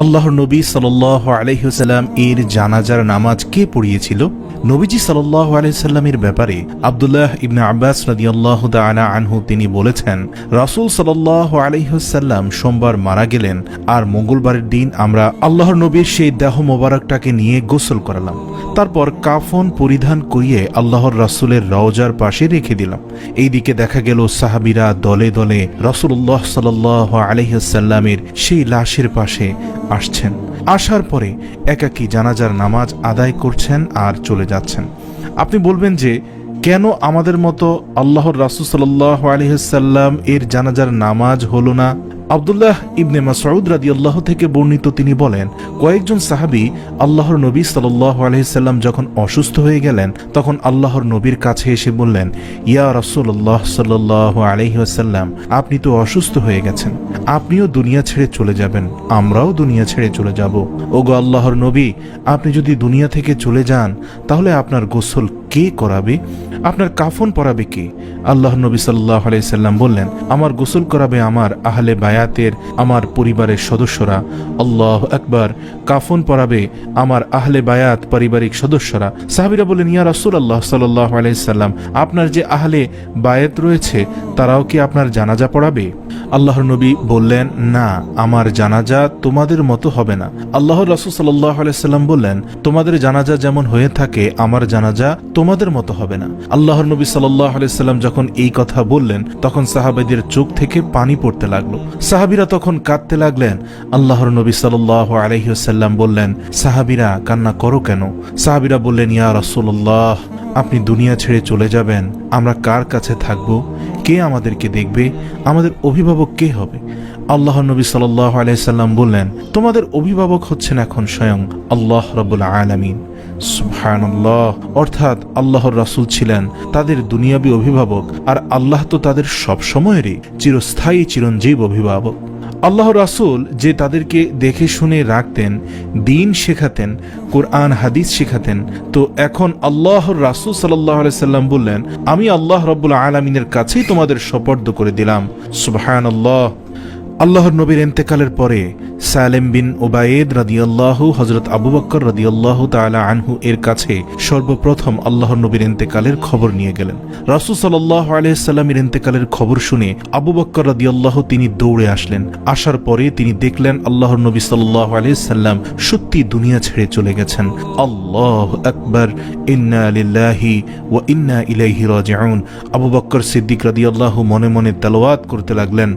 আল্লাহর নবী সাল আলহিহাল্লাম এর জানাজার নামাজ কে পড়িয়েছিল? নবীজি সাল্লাহ আলহিসাল্লামের ব্যাপারে আবদুল্লাহ ইবনে আব্বাস রাদিয়াল্লাহ তাআলা আনহু তিনি বলেছেন, রাসূল সাল্লাহ আলহিহাল্লাম সোমবার মারা গেলেন আর মঙ্গলবারের দিন আমরা আল্লাহর নবীর সেই দেহ মোবারকটাকে নিয়ে গোসল করালাম। তারপর কাফন পরিধান করিয়ে আল্লাহর রাসূলের রওজার পাশে রেখে দিলাম। এইদিকে দেখা গেল সাহাবিরা দলে দলে রসুল্লাহ সাল্লাহ আলহিহাল্লামের সেই লাশের পাশে আসছেন। আসার পরে একাকি জানাজার নামাজ আদায় করছেন আর চলে যাচ্ছেন। আপনি বলবেন যে, কেন আমাদের মতো আল্লাহর রাসুল সাল্লাহ আলহিহাল্লাম এর জানাজার নামাজ হলো না? আবদুল্লাহ ইবনে মাসউদ রাদিয়াল্লাহ থেকে বর্ণিত তিনি বলেন, কয়েকজন সাহাবী আল্লাহর নবী সাল্লাহ আলহিসাল্লাম যখন অসুস্থ হয়ে গেলেন, তখন আল্লাহর নবীর কাছে এসে বললেন, ইয়া রাসূলুল্লাহ সাল্লাহ আলহিহাল্লাম আপনি তো অসুস্থ হয়ে গেছেন। আপনিও দুনিয়া ছেড়ে চলে যাবেন, আমরাও দুনিয়া ছেড়ে চলে যাব। ওগো আল্লাহর নবী, আপনি যদি দুনিয়া থেকে চলে যান, তাহলে আপনার গোসল কে করাবে? আপনার কাফন পরাবে কে? আল্লাহ নবী সাল্লাহ আলাইসাল্লাম বললেন, আমার গোসল করাবে আমার আহলে বায়াতের আমার পরিবারের সদস্যরা। আল্লাহ একবার কাফন পরাবে আমার আহলে বায়াত পারিবারিক সদস্যরা। সাহাবিরা বললেন, ইয়া রাসুল আল্লাহ সাল্লাহ আলাইসাল্লাম আপনার যে আহলে বায়াত রয়েছে, তারাও কি আপনার জানাজা পড়াবে? আল্লাহর নবী বললেন, না, আমার জানাজা তোমাদের মতো হবে না। আল্লাহ রাসুল সাল্লাহ আলাইসাল্লাম বললেন, তোমাদের জানাজা যেমন হয়ে থাকে, আমার জানাজা তোমাদের মতো হবে না। আল্লাহর নবী সাল্লাহ আলাইসাল্লাম যখন এই কথা বললেন, তখন সাহাবাদের চোখ থেকে পানি পড়তে লাগল। সাহাবিরা তখন কাঁদতে লাগলেন। আল্লাহর নবী সাল্লাহ আলহিহাল্লাম বললেন, সাহাবিরা, কান্না করো কেন? সাহাবিরা বললেন, ইয়া রাসুল্লাহ আপনি দুনিয়া ছেড়ে চলে যাবেন। আমরা কার কাছে থাকব? কে আমাদেরকে দেখবে? আমাদের অভিভাবক কে হবে? আল্লাহ নবী সাল্লাহ আলাইসাল্লাম বললেন, তোমাদের অভিভাবক হচ্ছেন এখন স্বয়ং আল্লাহ রবুল আলমিন। সুবহানাল্লাহ। অর্থাৎ আল্লাহর রাসূল ছিলেন তাদের দুনিয়াবী অভিভাবক, আর আল্লাহ তো তাদের সব সময়েরই চিরস্থায়ী চিরঞ্জীব অভিভাবক। আল্লাহ রাসূল যে তাদেরকে দেখে শুনে রাখতেন, দিন শেখাতেন, কোরআন, হাদিস শেখাতেন, তো এখন আল্লাহর রাসূল সাল্লাম বললেন, আমি আল্লাহ রব্বুল আলমিনের কাছেই তোমাদের সপর্দ করে দিলাম। সুবহানাল্লাহ। আল্লাহর নবীর এন্তেকালের পরে সালেম বিন ওবায়েদ রাদিয়াল্লাহু হজরত আবু বক্কর রাদিয়াল্লাহু তাআলা আনহু এর কাছে সর্বপ্রথম আল্লাহর নবীর এন্তেকালের খবর নিয়ে গেলেন। রাসূল সাল্লাল্লাহু আলাইহি সাল্লামের এন্তেকালের খবর শুনে আবু বক্কর রাদিয়াল্লাহু তিনি দৌড়ে আসলেন। আসার পরে তিনি দেখলেন আল্লাহর নবী সাল্লাহ আলাইহি সাল্লাম সত্যি দুনিয়া ছেড়ে চলে গেছেন। আল্লাহ আকবর, ইন্না লিল্লাহি ও ইন্না ইলাইহি রাজিউন। আবু বক্কর সিদ্দিক রাদিয়াল্লাহু মনে মনে তেলাওয়াত করতে লাগলেন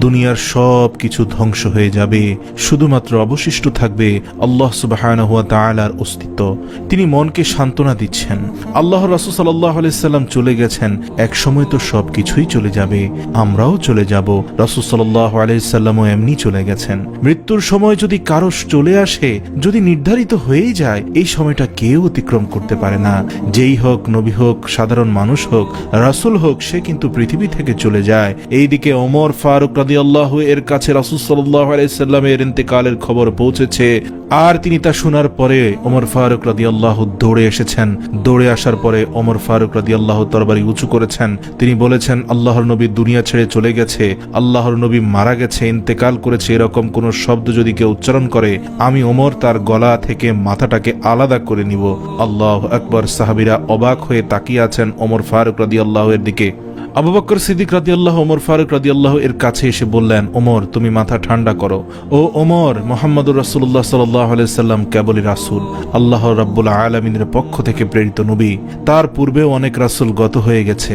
দুনিয়ার সব কিছু ধ্বংস হয়ে যাবে। শুধুমাত্র অবশিষ্ট থাকবে আল্লাহ সুবাহানহ তাআলার অস্তিত্ব। তিনি মনকে সান্ত্বনা দিচ্ছেন। আল্লাহ রাসূল সাল্লাল্লাহু আলাইহি সাল্লাম চলে গেছেন। এক সময় তো সব কিছুই চলে যাবে। আমরাও চলে যাব। রাসূল সাল্লাল্লাহু আলাইহি সাল্লামও এমনি চলে গেছেন। মৃত্যুর সময় যদি কারও চলে আসে, যদি নির্ধারিত হয়েই যায়, এই সময়টা কেউ অতিক্রম করতে পারে না। যেই হোক, নবী হোক, সাধারণ মানুষ হোক, রাসূল হোক, সে কিন্তু পৃথিবী থেকে চলে যায়। এইদিকে ওমর ফারুক রাদিয়াল্লাহু এর কাছে রাসূল সাল্লাল্লাহু আলাইহি সাল্লামের ইন্তেকালের খবর পৌঁছেছে। আর তিনি তা শোনার পরে ওমর ফারুক রাদিয়াল্লাহু দৌড়ে এসেছেন। দৌড়ে আসার পরে ওমর ফারুক তরবারি উঁচু করেছেন। তিনি বলেছেন, আল্লাহর নবী দুনিয়া ছেড়ে চলে গেছে। আল্লাহর নবী মারা গেছে, ইন্তেকাল করেছে। এরকম কোন শব্দ যদি কেউ উচ্চারণ করে, আমি ওমর তার গলা থেকে মাথাটাকে আলাদা করে নিব। আল্লাহ আকবর, সাহাবিরা অবাক হয়ে তাকিয়ে আছেন ওমর ফারুক রাদিয়াল্লাহু এর দিকে। আবু বকর সিদ্দিক রাদিয়াল্লাহ, ওমর ফারুক রাদিয়াল্লাহ এর কাছে এসে বললেন, ওমর, তুমি মাথা ঠান্ডা করো। ও ওমর, মোহাম্মদুর রাসূলুল্লাহ সাল্লাহ সাল্লাম, কেবলই রাসূল। আল্লাহ রাব্বুল আলামিনের পক্ষ থেকে প্রেরিত নবী। তার পূর্বেও অনেক রাসূল গত হয়ে গেছে,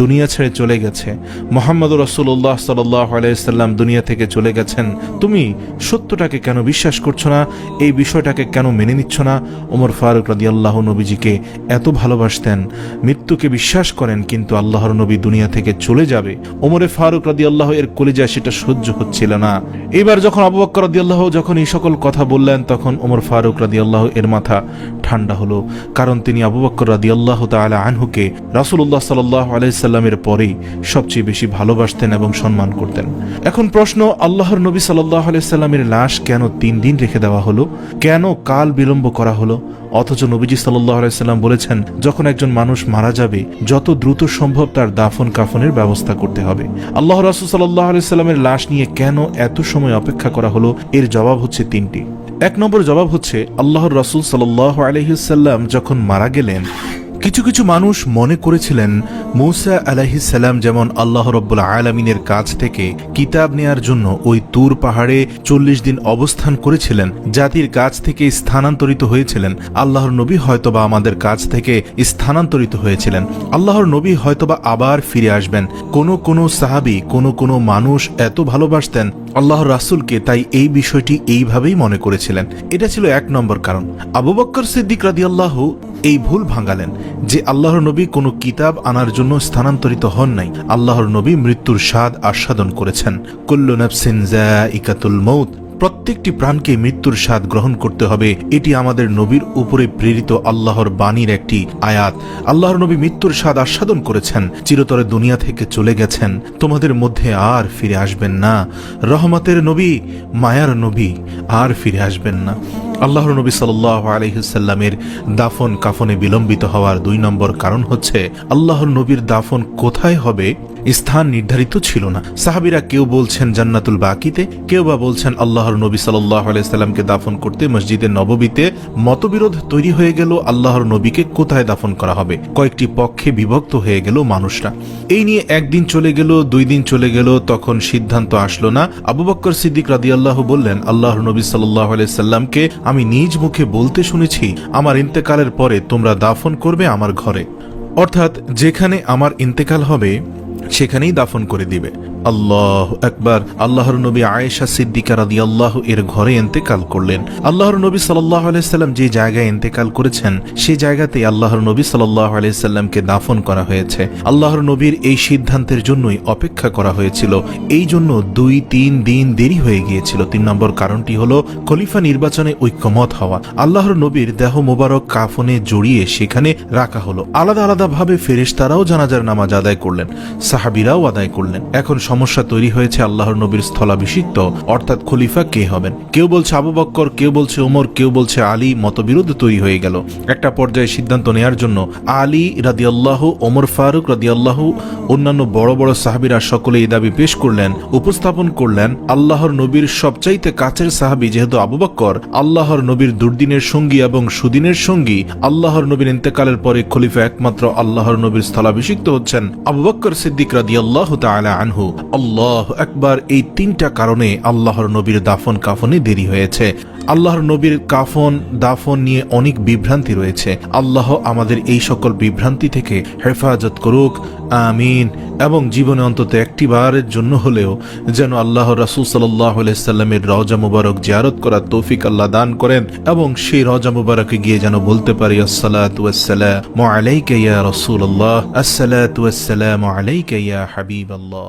দুনিয়া ছেড়ে চলে গেছে। মোহাম্মদুর রাসূলুল্লাহ সাল্লাহ সাল্লাম দুনিয়া থেকে চলে গেছেন। তুমি সত্যটাকে কেন বিশ্বাস করছ না? এই বিষয়টাকে কেন মেনে নিচ্ছ না? ওমর ফারুক রাদিয়াল্লাহ নবীজিকে এত ভালোবাসতেন, মৃত্যুকে বিশ্বাস করেন, কিন্তু আল্লাহর নবী দুনিয়া থেকে চলে যাবে। ওমরে ফারুক রাদি আল্লাহ এর কলিজা সেটা সহ্য হচ্ছিল না। এবার যখন আবু বক্কর রাদি আল্লাহ যখন এই সকল কথা বললেন, তখন ওমর ফারুক রাদি আল্লাহ এর মাথা ঠান্ডা হলো, কারণ তিনি আবু বক্কর রাদি আল্লাহ তালা আনহুকে রাসুল্লাহ সাল্লাহ আলাইসাল্লামের পরেই সবচেয়ে বেশি ভালোবাসতেন এবং সম্মান করতেন। এখন প্রশ্ন, আল্লাহর নবী সাল্লাহ আলাইসাল্লামের লাশ কেন তিন দিন রেখে দেওয়া হলো? কেন কাল বিলম্ব করা হলো? অথচ নবীজি সাল্লাহ আলাইসাল্লাম বলেছেন, যখন একজন মানুষ মারা যাবে, যত দ্রুত সম্ভব তার দাফন কাফনের ব্যবস্থা করতে হবে। আল্লাহ রাসুল সাল্লাহ আলাইসাল্লামের লাশ নিয়ে কেন এত সময় অপেক্ষা করা হলো? এর জবাব হচ্ছে তিনটি। এক নম্বর জবাব হচ্ছে আল্লাহর রসুল সাল্লাহ আলহিসাল্লাম যখন মারা গেলেন কিছু কিছু মানুষ মনে করেছিলেন, মৌসা আলাহিসাল্লাম যেমন আল্লাহ রব্বুল আলমিনের কাছ থেকে কিতাব নেয়ার জন্য ওই তুর পাহাড়ে চল্লিশ দিন অবস্থান করেছিলেন, জাতির কাছ থেকে স্থানান্তরিত হয়েছিলেন। আল্লাহর নবী হয়তোবা আমাদের কাছ থেকে স্থানান্তরিত হয়েছিলেন। আল্লাহর নবী হয়তোবা আবার ফিরে আসবেন। কোনো কোনো সাহাবি, কোনো কোনো মানুষ এত ভালোবাসতেন, আল্লাহর রাসুলকে তাই এই বিষয়টি এইভাবেই মনে করেছিলেন। এটা ছিল এক নম্বর কারণ। আবু বক্কর সিদ্দিক রাদিয়াল্লাহ এই ভুল ভাঙালেন। যে আল্লাহর নবী কোনো কিতাব আনার জন্য স্থানান্তরিত হন নাই। আল্লাহর নবী মৃত্যুর স্বাদ আস্বাদন করেছেন। কুল্লু নফসিন ইকাতুল মৌত, প্রত্যেকটি প্রাণকে মৃত্যুর স্বাদ গ্রহণ করতে হবে। এটি আমাদের নবীর উপরে প্রেরিত আল্লাহর বাণীর একটি আয়াত। আল্লাহর নবী মৃত্যুর স্বাদ আস্বাদন করেছেন। চিরতরে দুনিয়া থেকে চলে গেছেন। তোমাদের মধ্যে আর ফিরে আসবেন না। রহমতের নবী, মায়ার নবী, আর ফিরে আসবেন না। আল্লাহর নবী সাল্লাহ আলহিসাল্লামের দাফন কাফনে বিলম্বিত হওয়ার দুই নম্বর কারণ হচ্ছে, আল্লাহর নবীর দাফন কোথায় হবে স্থান নির্ধারিত ছিল না। সাহাবিরা কেউ বলছেন জান্নাতুল বাকিতে, কেউ বা বলছেন আল্লাহর নবী সাল্লাহ আলাইসাল্লামকে দাফন করতে মসজিদে নববীতে। মতবিরোধ তৈরি হয়ে গেল, আল্লাহর নবীকে কোথায় দাফন করা হবে? কয়েকটি পক্ষে বিভক্ত হয়ে গেল মানুষরা। এই নিয়ে একদিন চলে গেল, দুই দিন চলে গেল, তখন সিদ্ধান্ত আসলো না। আবু বক্কর সিদ্দিক রাদিয়াল্লাহ বললেন, আল্লাহর নবী সাল্লাহ আলাইসাল্লামকে আমি নিজ মুখে বলতে শুনেছি, আমার ইন্তেকালের পরে তোমরা দাফন করবে আমার ঘরে। অর্থাৎ যেখানে আমার ইন্তেকাল হবে সেখানেই দাফন করে দিবে। আল্লাহ একবার আল্লাহর নবী আয়েশা সিদ্দিকা রাদি আল্লাহ এর ঘরে এন্তেকাল করলেন। আল্লাহর নবী সাল্লাহ আলাইসাল্লাম যে জায়গায় এন্তেকাল করেছেন সেই জায়গাতে আল্লাহর নবী সাল্লাহ আলাইসাল্লামকে দাফন করা হয়েছে। আল্লাহর নবীর এই সিদ্ধান্তের জন্যই অপেক্ষা করা হয়েছিল। এই জন্য দুই, তিন দিন দেরি হয়ে গিয়েছিল। তিন নম্বর কারণটি হল, খলিফা নির্বাচনে ঐক্যমত হওয়া। আল্লাহর নবীর দেহ মোবারক কাফনে জড়িয়ে সেখানে রাখা হলো। আলাদা আলাদা ভাবে ফেরেশতারাও জানাজার নামাজ আদায় করলেন। সাহাবিরাও আদায় করলেন। এখন সমস্যা তৈরি হয়েছে আল্লাহর নবীর স্থলাভিষিক্ত, অর্থাৎ খলিফা কে হবেন? কেউ বলছে আবু বক্কর, কেউ বলছে ওমর কেউ বলছে আলী, মতবিরোধ তৈরি হয়ে গেল। একটা পর্যায়ে সিদ্ধান্ত নেয়ার জন্য আলী রাদিয়াল্লাহু, ওমর ফারুক রাদিয়াল্লাহু, অন্যান্য বড় বড় সাহাবিরা সকলে এই দাবি পেশ করলেন, উপস্থাপন করলেন, আল্লাহর নবীর সবচাইতে কাছের সাহাবি যেহেতু আবু বক্কর, আল্লাহর নবীর দুর্দিনের সঙ্গী এবং সুদিনের সঙ্গী, আল্লাহর নবীর ইন্তেকালের পরে খলিফা একমাত্র আল্লাহর নবীর স্থলাভিষিক্ত হচ্ছেন আবু বক্কর সিদ্দিক রাদিয়াল্লাহু তাআলা আনহু, আল্লাহ একবার এই তিনটা কারণে আল্লাহর নবীর দাফন কাফনে দেরি হয়েছে। আল্লাহর নবীর কাফন, দাফন নিয়ে অনেক বিভ্রান্তি রয়েছে। আল্লাহ আমাদের এই সকল বিভ্রান্তি থেকে হেফাজত করুক, আমিন, এবং জীবনে অন্তত একটি বারের জন্য হলেও যেন আল্লাহ রাসুল সাল্লাহ সাল্লামের রজা মুবারক জিয়ারত করার তৌফিক আল্লাহ দান করেন, এবং সেই রজা মুবারকে গিয়ে যেন বলতে পারি আসসালাতাম আলাইকা ইয়া রসুল আল্লাহ আসসালাতাম আলাইকা হাবিব আল্লাহ